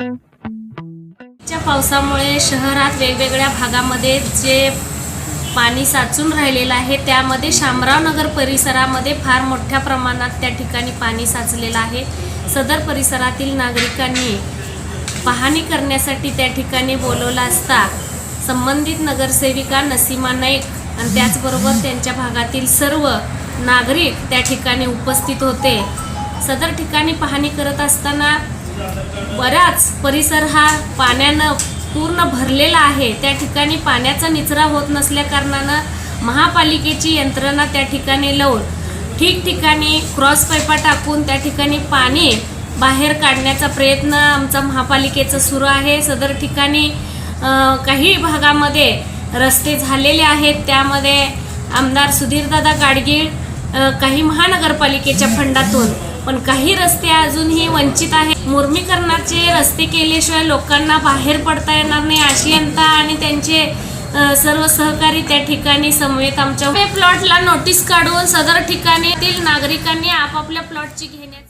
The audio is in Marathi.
च्या पावसामुळे शहरात वेगवेगळ्या भागामध्ये जे पाणी साचून राहिलेलं आहे त्यामध्ये शामराव नगर परिसरामध्ये फार मोठ्या प्रमाणात त्या ठिकाणी पाणी साचलेलं आहे. सदर परिसरातील नागरिकांनी पाहणी करण्यासाठी त्या ठिकाणी बोलवलं असता संबंधित नगरसेविका नसीमा नाईक आणि त्याचबरोबर त्यांच्या भागातील सर्व नागरिक त्या ठिकाणी उपस्थित होते. सदर ठिकाणी पाहणी करत असताना बराच परिसर हा पाण्यानं पूर्ण भरलेला आहे. त्या ठिकाणी पाण्याचा निचरा होत नसल्या कारणानं महापालिकेची यंत्रणा त्या ठिकाणी लावून ठिकठिकाणी क्रॉस पाईपा टाकून त्या ठिकाणी पाणी बाहेर काढण्याचा प्रयत्न आमचा महापालिकेचा सुरू आहे. सदर ठिकाणी काही भागामध्ये रस्ते झालेले आहेत. त्यामध्ये आमदार सुधीरदादा गाडगीळ काही महानगरपालिकेच्या फंडातून पण काही रस्ते अजूनही वंचित आहेत. मुर्मीकरणाचे रस्ते केल्याशिवाय लोकांना बाहेर पडता येणार नाही अशी यंता आणि त्यांचे सर्व सहकारी त्या ठिकाणी समवेत आमच्या प्लॉटला नोटीस काढून सदर ठिकाणीतील नागरिकांनी आपापल्या प्लॉटची घेण्यात